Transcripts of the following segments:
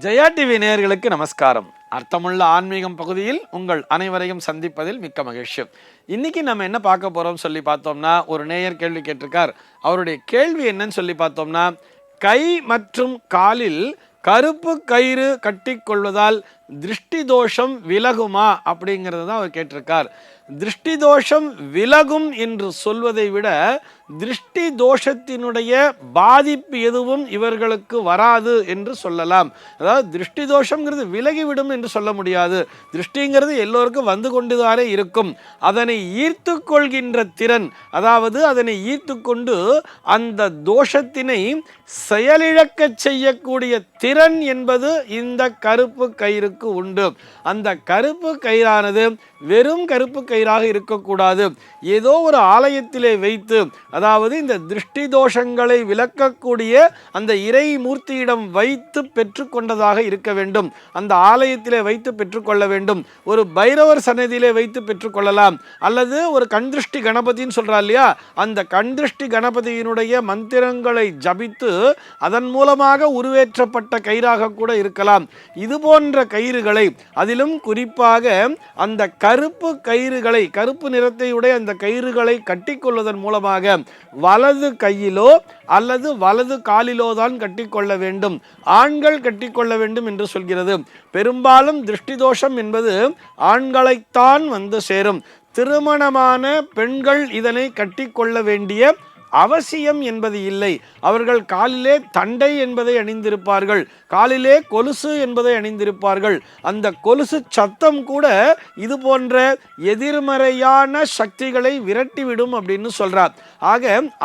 Jaya TV நேயர்களுக்கு நமஸ்காரம். அர்த்தமுள்ள ஆன்மீகம் பகுதியில் உங்கள் அனைவரையும் சந்திப்பதில் மிக்க மகிழ்ச்சி. இன்னைக்கு நம்ம என்ன பார்க்க போறோம் சொல்லி பார்த்தோம்னா ஒரு நேயர் கேள்வி கேட்டிருக்கார். அவருடைய கேள்வி என்னன்னு சொல்லி பார்த்தோம்னா கை மற்றும் காலில் கருப்பு கயிறு கட்டிக்கொள்வதால் திருஷ்டி தோஷம் விலகுமா அப்படிங்கிறது தான் அவர் கேட்டிருக்கார். திருஷ்டி தோஷம் விலகும் என்று சொல்வதை விட திருஷ்டி தோஷத்தினுடைய பாதிப்பு எதுவும் இவர்களுக்கு வராது என்று சொல்லலாம். அதாவது திருஷ்டி தோஷங்கிறது விலகிவிடும் என்று சொல்ல முடியாது. திருஷ்டிங்கிறது எல்லோருக்கும் வந்து கொண்டுதானே இருக்கும். அதனை ஈர்த்து கொள்கின்ற திறன் அதாவது அதனை ஈர்த்து கொண்டு அந்த தோஷத்தினை செயலிழக்கச் செய்யக்கூடிய திறன் என்பது இந்த கருப்பு கயிறு கயிறுக்கு உண்டு. அந்த கருப்பு கயிறானது வெறும் கருப்பு கயிறாக இருக்கக்கூடாது. ஏதோ ஒரு ஆலயத்திலே வைத்து அதாவது இந்த திருஷ்டி தோஷங்களை விளக்கக்கூடிய அந்த இறை மூர்த்தியிடம் வைத்து பெற்றுக்கொண்டதாக இருக்க வேண்டும். அந்த ஆலயத்திலே வைத்து பெற்றுக்கொள்ள வேண்டும். ஒரு பைரவர் சன்னதியிலே வைத்து பெற்றுக்கொள்ளலாம் அல்லது ஒரு கண் திருஷ்டி கணபதின்னு சொல்றா இல்லையா? அந்த கண் திருஷ்டி கணபதியினுடைய மந்திரங்களை ஜபித்து அதன் மூலமாக உருவேற்றப்பட்ட கயிறாக கூட இருக்கலாம். இது போன்ற கயிறுகளை அதிலும் குறிப்பாக அந்த கருப்பு கயிறுகளை கருப்பு நிறத்தையுடைய அந்த கயிறுகளை கட்டிக்கொள்வதன் மூலமாக வலது கையிலோ அல்லது வலது காலிலோ தான் கட்டிக்கொள்ள வேண்டும். ஆண்கள் கட்டிக்கொள்ள வேண்டும் என்று சொல்கிறது. பெரும்பாலும் திருஷ்டி தோஷம் என்பது ஆண்களைத்தான் வந்து சேரும். திருமணமான பெண்கள் இதனை கட்டிக்கொள்ள வேண்டிய அவசியம் என்பது இல்லை. அவர்கள் காலிலே தண்டை என்பதை அணிந்திருப்பார்கள். காலிலே கொலுசு என்பதை அணிந்திருப்பார்கள். அந்த கொலுசு சத்தம் கூட இது போன்ற எதிர்மறையான சக்திகளை விரட்டிவிடும் அப்படின்னு சொல்கிறார் ஆக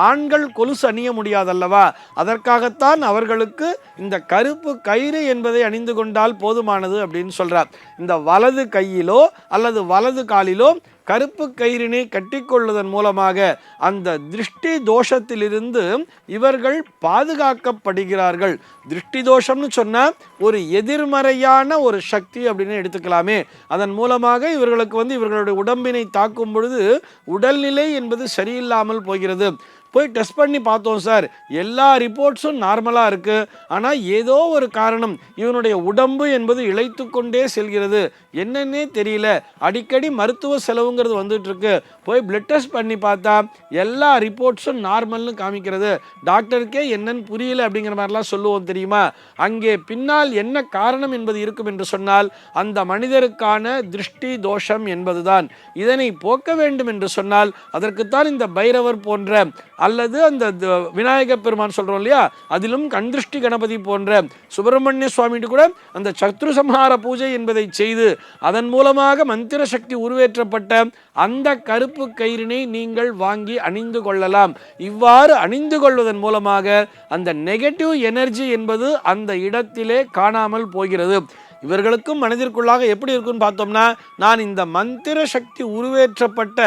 ஆண்கள் கொலுசு அணிய முடியாதல்லவா? அதற்காகத்தான் அவர்களுக்கு இந்த கருப்பு கயிறு என்பதை அணிந்து கொண்டால் போதுமானது அப்படின்னு சொல்கிறார் இந்த வலது கையிலோ அல்லது வலது காலிலோ கருப்பு கயிறினை கட்டிக்கொள்வதன் மூலமாக அந்த திருஷ்டி தோஷத்திலிருந்து இவர்கள் பாதுகாக்கப்படுகிறார்கள். திருஷ்டி தோஷம்னு சொன்னால் ஒரு எதிர்மறையான ஒரு சக்தி அப்படின்னு எடுத்துக்கலாமே. அதன் மூலமாக இவர்களுக்கு வந்து இவர்களுடைய உடம்பினை தாக்கும் பொழுது உடல்நிலை என்பது சரியில்லாமல் போகிறது. போய் டெஸ்ட் பண்ணி பார்த்தோம் சார். எல்லா ரிப்போர்ட்ஸும் நார்மலாக இருக்குது ஆனால் ஏதோ ஒரு காரணம் இவனுடைய உடம்பு என்பது இழைத்து கொண்டே செல்கிறது. என்னன்னே தெரியல. அடிக்கடி மருத்துவ செலவுங்கிறது வந்துட்டுருக்கு போய் பிளட் டெஸ்ட் பண்ணி பார்த்தா எல்லா ரிப்போர்ட்ஸும் நார்மல்னு காமிக்கிறது. டாக்டருக்கே என்னன்னு புரியல அப்படிங்கிற மாதிரிலாம் சொல்லுவோம் தெரியுமா? அங்கே பின்னால் என்ன காரணம் என்பது இருக்கும் என்று சொன்னால் அந்த மனிதருக்கான திருஷ்டி தோஷம் என்பதுதான். இதனை போக்க வேண்டும் என்று சொன்னால் அதற்குத்தான் இந்த பைரவர் போன்ற அல்லது அந்த த- விநாயக பெருமான் சொல்கிறோம் இல்லையா? அதிலும் கண்திருஷ்டி கணபதி போன்ற சுப்பிரமணிய சுவாமிட்டு கூட அந்த சத்ரு சம்ஹார பூஜை என்பதை செய்து அதன் மூலமாக மந்திர சக்தி உருவேற்றப்பட்ட அந்த கருப்பு கயிறினை நீங்கள் வாங்கி அணிந்து கொள்ளலாம். இவ்வாறு அணிந்து கொள்வதன் மூலமாக அந்த நெகட்டிவ் எனர்ஜி என்பது அந்த இடத்திலே காணாமல் போகிறது. இவர்களுக்கும் மனதிற்குள்ளாக எப்படி இருக்குன்னு பார்த்தோம்னா நான் இந்த மந்திர சக்தி உருவேற்றப்பட்ட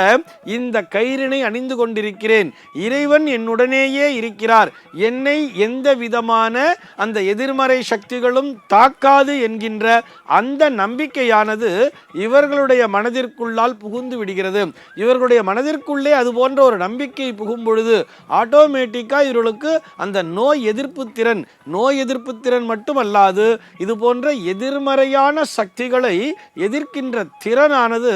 இந்த கயிறினை அணிந்து கொண்டிருக்கிறேன். இறைவன் என்னுடனேயே இருக்கிறார். என்னை எந்த விதமான அந்த எதிர்மறை சக்திகளும் தாக்காது என்கின்ற அந்த நம்பிக்கையானது இவர்களுடைய மனதிற்குள்ளால் புகுந்து விடுகிறது. இவர்களுடைய மனதிற்குள்ளே அது போன்ற ஒரு நம்பிக்கை புகும் பொழுது ஆட்டோமேட்டிக்காக இவர்களுக்கு அந்த நோய் எதிர்ப்பு திறன் நோய் எதிர்ப்பு திறன் மட்டுமல்லாது இது போன்ற எதிர்மறையான சக்திகளை எதிர்க்கின்ற திறனானது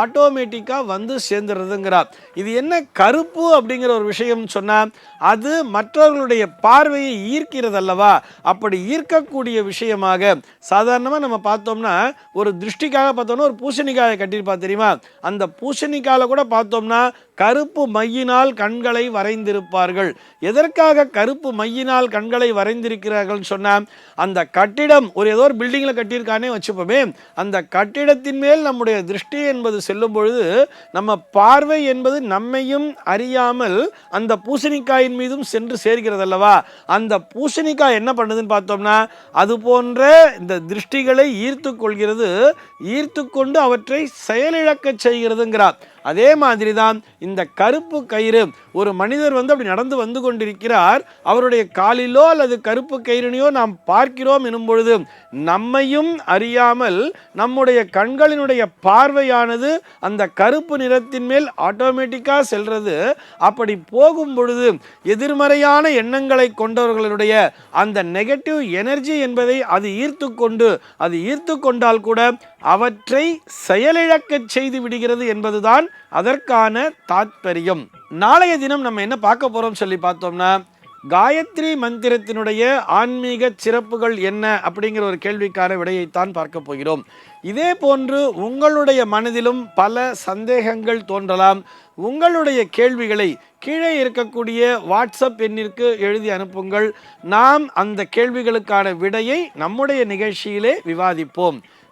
ஆட்டோமேட்டிக்காக வந்து சேர்ந்துடுறதுங்கிறார் இது என்ன கருப்பு அப்படிங்கிற ஒரு விஷயம் சொன்னால் அது மற்றவர்களுடைய பார்வையை ஈர்க்கிறது அல்லவா அப்படி ஈர்க்கக்கூடிய விஷயமாக சாதாரணமாக நம்ம பார்த்தோம்னா ஒரு திருஷ்டிக்காக பார்த்தோம்னா ஒரு பூசணிக்காயை கட்டியிருப்பா தெரியுமா? அந்த பூசணிக்காயில் கூட பார்த்தோம்னா கருப்பு மையினால் கண்களை வரைந்திருப்பார்கள். எதற்காக கருப்பு மையினால் கண்களை வரைந்திருக்கிறார்கள் சொன்னால் அந்த கட்டிடம் ஒரு ஏதோ ஒரு பில்டிங்கில் கட்டி கட்டியிருக்கானே வச்சுப்போமே அந்த கட்டிடத்தின் மேல் நம்முடைய திருஷ்டி என்பது செல்லும் பொழுது நம்ம பார்வை என்பது நம்மையும் அறியாமல் அந்த பூசணிக்காயின் மீதும் சென்று சேர்கிறது அல்லவா அந்த பூசணிக்காய் என்ன பண்ணுதுன்னு பார்த்தோம்னா அது போன்ற இந்த திருஷ்டிகளை ஈர்த்து கொள்கிறது ஈர்த்து கொண்டு அவற்றை செயலிழக்கச் செய்கிறதுங்கிறார். அதே மாதிரி தான் இந்த கருப்பு கயிறு ஒரு மனிதர் வந்து அப்படி நடந்து வந்து கொண்டிருக்கிறார். அவருடைய காலிலோ அல்லது கருப்பு கயிறினையோ நாம் பார்க்கிறோம் எனும் பொழுது நம்மையும் அறியாமல் நம்முடைய கண்களினுடைய பார்வையானது அந்த கருப்பு நிறத்தின் மேல் ஆட்டோமேட்டிக்காக செல்றது. அப்படி போகும் பொழுது எதிர்மறையான எண்ணங்களை கொண்டவர்களுடைய அந்த நெகட்டிவ் எனர்ஜி என்பதை அது ஈர்த்து கொண்டு அது ஈர்த்து கொண்டால் கூட அவற்றை செயலிழக்கச் செய்து விடுகிறது என்பதுதான் அதற்கான தாத்பரியம். நாளைய தினம் நம்ம என்ன பார்க்க போகிறோம் சொல்லி பார்த்தோம்னா காயத்ரி மந்திரத்தினுடைய ஆன்மீக சிறப்புகள் என்ன அப்படிங்கிற ஒரு கேள்விக்கான விடையைத்தான் பார்க்க போகிறோம். இதே போன்று உங்களுடைய மனதிலும் பல சந்தேகங்கள் தோன்றலாம். உங்களுடைய கேள்விகளை கீழே இருக்கக்கூடிய வாட்ஸ்அப் எண்ணிற்கு எழுதி அனுப்புங்கள். நாம் அந்த கேள்விகளுக்கான விடையை நம்முடைய நிகழ்ச்சியிலே விவாதிப்போம்.